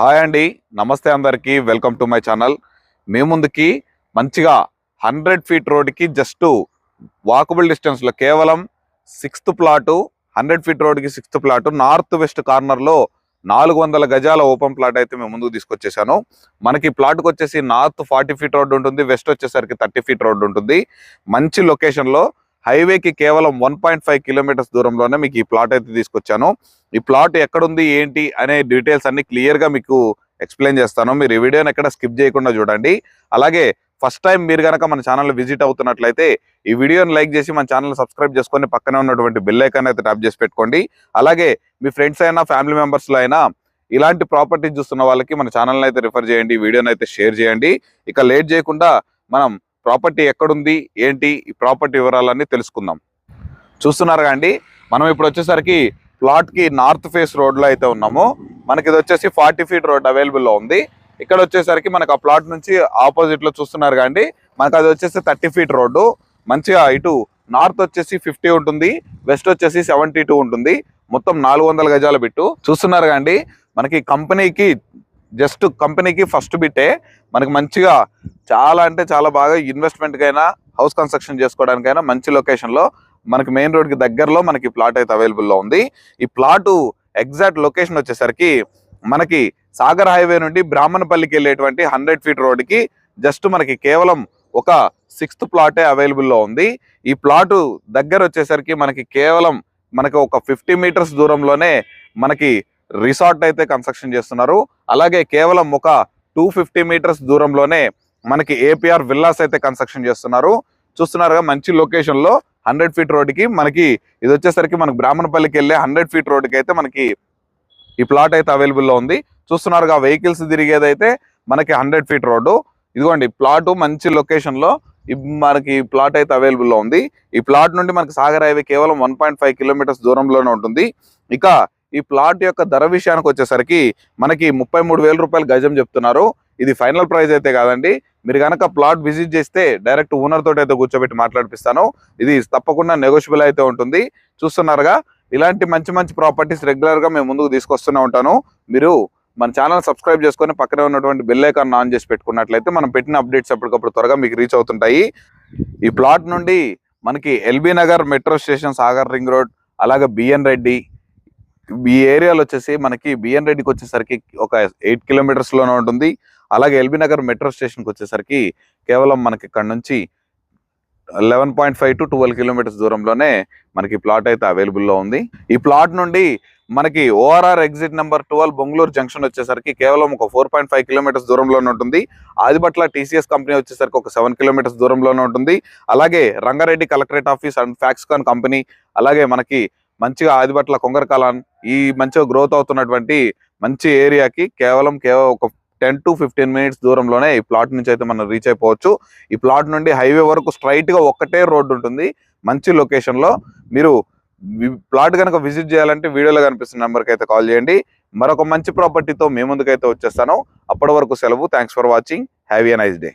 Hi అండి. నమస్తే అందరికీ. Welcome to my channel. మీ ముందుకి మంచిగా హండ్రెడ్ ఫీట్ రోడ్కి జస్ట్ వాకబుల్ డిస్టెన్స్లో కేవలం సిక్స్త్ ప్లాటు హండ్రెడ్ ఫీట్ రోడ్కి సిక్స్త్ ప్లాటు నార్త్ వెస్ట్ కార్నర్లో నాలుగు వందల గజాల ఓపెన్ ప్లాట్ అయితే మేము ముందుకు తీసుకొచ్చేసాను. మనకి ప్లాట్కి వచ్చేసి నార్త్ ఫార్టీ ఫీట్ రోడ్ ఉంటుంది వెస్ట్ వచ్చేసరికి థర్టీ ఫీట్ రోడ్ ఉంటుంది. మంచి లొకేషన్లో హైవేకి కేవలం వన్ పాయింట్ ఫైవ్ కిలోమీటర్స్ దూరంలోనే మీకు ఈ ప్లాట్ అయితే తీసుకొచ్చాను. ఈ ప్లాట్ ఎక్కడుంది ఏంటి అనే డీటెయిల్స్ అన్ని క్లియర్గా మీకు ఎక్స్ప్లెయిన్ చేస్తాను. మీరు ఈ వీడియోని ఎక్కడ స్కిప్ చేయకుండా చూడండి. అలాగే ఫస్ట్ టైం మీరు కనుక మన ఛానల్ విజిట్ అవుతున్నట్లయితే ఈ వీడియోని లైక్ చేసి మన ఛానల్ సబ్స్క్రైబ్ చేసుకొని పక్కనే ఉన్నటువంటి బెల్ ఐకాన్ అయితే ట్యాప్ చేసి పెట్టుకోండి. అలాగే మీ ఫ్రెండ్స్ అయినా ఫ్యామిలీ మెంబర్స్లో అయినా ఇలాంటి ప్రాపర్టీ చూస్తున్న వాళ్ళకి మన ఛానల్ని అయితే రిఫర్ చేయండి వీడియోని అయితే షేర్ చేయండి. ఇక లేట్ చేయకుండా మనం ప్రాపర్టీ ఎక్కడుంది ఏంటి ఈ ప్రాపర్టీ వివరాలన్నీ తెలుసుకుందాం. చూస్తున్నారుగా అండి మనం ఇప్పుడు వచ్చేసరికి ప్లాట్కి నార్త్ ఫేస్ రోడ్లో అయితే ఉన్నాము. మనకి ఇది వచ్చేసి ఫార్టీ ఫీట్ రోడ్ అవైలబుల్లో ఉంది. ఇక్కడ వచ్చేసరికి మనకు ఆ ప్లాట్ నుంచి ఆపోజిట్లో చూస్తున్నారు కానీ మనకు అది వచ్చేసి థర్టీ ఫీట్ రోడ్డు మంచిగా ఇటు నార్త్ వచ్చేసి ఫిఫ్టీ ఉంటుంది వెస్ట్ వచ్చేసి సెవెంటీ టూ ఉంటుంది. మొత్తం నాలుగు వందల గజాల బిట్టు. చూస్తున్నారు కానీ మనకి కంపెనీకి జస్ట్ కంపెనీకి ఫస్ట్ బిట్టే మనకి మంచిగా చాలా అంటే చాలా బాగా ఇన్వెస్ట్మెంట్కైనా హౌస్ కన్స్ట్రక్షన్ చేసుకోవడానికైనా మంచి లొకేషన్లో మనకి మెయిన్ రోడ్కి దగ్గరలో మనకి ప్లాట్ అయితే అవైలబుల్లో ఉంది. ఈ ప్లాటు ఎగ్జాక్ట్ లొకేషన్ వచ్చేసరికి మనకి సాగర్ హైవే నుండి బ్రాహ్మణపల్లికి వెళ్ళేటువంటి హండ్రెడ్ ఫీట్ రోడ్కి జస్ట్ మనకి కేవలం ఒక సిక్స్త్ ప్లాటే అవైలబుల్లో ఉంది. ఈ ప్లాటు దగ్గర వచ్చేసరికి మనకి కేవలం మనకి ఒక ఫిఫ్టీ మీటర్స్ దూరంలోనే మనకి రిసార్ట్ అయితే కన్స్ట్రక్షన్ చేస్తున్నారు. అలాగే కేవలం ఒక టూ ఫిఫ్టీ మీటర్స్ దూరంలోనే మనకి ఏపీఆర్ విల్లాస్ అయితే కన్స్ట్రక్షన్ చేస్తున్నారు. చూస్తున్నారుగా మంచి లొకేషన్లో హండ్రెడ్ ఫీట్ రోడ్డుకి మనకి ఇది వచ్చేసరికి మనకి బ్రాహ్మణపల్లికి వెళ్ళే హండ్రెడ్ ఫీట్ రోడ్డుకి అయితే మనకి ఈ ప్లాట్ అయితే అవైలబుల్లో ఉంది. చూస్తున్నారుగా వెహికల్స్ తిరిగేదైతే మనకి హండ్రెడ్ ఫీట్ రోడ్డు. ఇదిగోండి ప్లాట్ మంచి లొకేషన్లో ఈ- మనకి ప్లాట్ అయితే అవైలబుల్లో ఉంది. ఈ ప్లాట్ నుండి మనకి సాగర్ హైవే కేవలం వన్ పాయింట్ ఫైవ్ కిలోమీటర్స్ దూరంలోనే ఉంటుంది. ఇక ఈ ప్లాట్ యొక్క ధర విషయానికి వచ్చేసరికి మనకి ముప్పై మూడు వేల రూపాయలు గజం చెప్తున్నారు. ఇది ఫైనల్ ప్రైస్ అయితే కాదండి. మీరు కనుక ప్లాట్ విజిట్ చేస్తే డైరెక్ట్ ఓనర్ తోటి అయితే కూర్చోబెట్టి మాట్లాడిపిస్తాను. ఇది తప్పకుండా నెగోషియబుల్ అయితే ఉంటుంది. చూస్తున్నారుగా ఇలాంటి మంచి మంచి ప్రాపర్టీస్ రెగ్యులర్గా మేము ముందుకు తీసుకొస్తూనే ఉంటాను. మీరు మన ఛానల్ సబ్స్క్రైబ్ చేసుకొని పక్కనే ఉన్నటువంటి బెల్ ఐకాన్ ఆన్ చేసి పెట్టుకున్నట్లయితే మనం పెట్టిన అప్డేట్స్ ఎప్పటికప్పుడు త్వరగా మీకు రీచ్ అవుతుంటాయి. ఈ ప్లాట్ నుండి మనకి LB Nagar metro station Sagar ring road అలాగే బిఎన్ రెడ్డి ఈ ఏరియాలో వచ్చేసి మనకి బిఎన్ రెడ్డికి వచ్చేసరికి ఒక ఎయిట్ కిలోమీటర్స్లోనే ఉంటుంది. అలాగే ఎల్బీ నగర్ మెట్రో స్టేషన్కి వచ్చేసరికి కేవలం మనకి ఇక్కడ నుంచి eleven point five to twelve kilometres దూరంలోనే మనకి ప్లాట్ అయితే అవైలబుల్లో ఉంది. ఈ ప్లాట్ నుండి మనకి ORR exit number twelve Bongaluru junction వచ్చేసరికి కేవలం ఒక ఫోర్ పాయింట్ ఫైవ్ కిలోమీటర్స్ దూరంలోనే ఉంటుంది. ఆదిబట్ల టీసీఎస్ కంపెనీ వచ్చేసరికి ఒక సెవెన్ కిలోమీటర్స్ దూరంలోనే ఉంటుంది. అలాగే Rangareddy collectorate office and Foxconn company అలాగే మనకి మంచిగా ఆదిబట్ల కొంగరకాలాన్ ఈ మంచిగా గ్రోత్ అవుతున్నటువంటి మంచి ఏరియాకి కేవలం కేవలం ఒక టెన్ టు ఫిఫ్టీన్ మినిట్స్ దూరంలోనే ఈ ప్లాట్ నుంచి అయితే మనం రీచ్ అయిపోవచ్చు. ఈ ప్లాట్ నుండి హైవే వరకు స్ట్రైట్గా ఒక్కటే రోడ్డు ఉంటుంది. మంచి లొకేషన్లో మీరు ప్లాట్ కనుక విజిట్ చేయాలంటే వీడియోలో కనిపిస్తున్న నెంబర్కి అయితే కాల్ చేయండి. మరొక మంచి ప్రాపర్టీతో మీ ముందుకైతే వచ్చేస్తాను. అప్పటి వరకు సెలవు. Thanks for watching have a nice day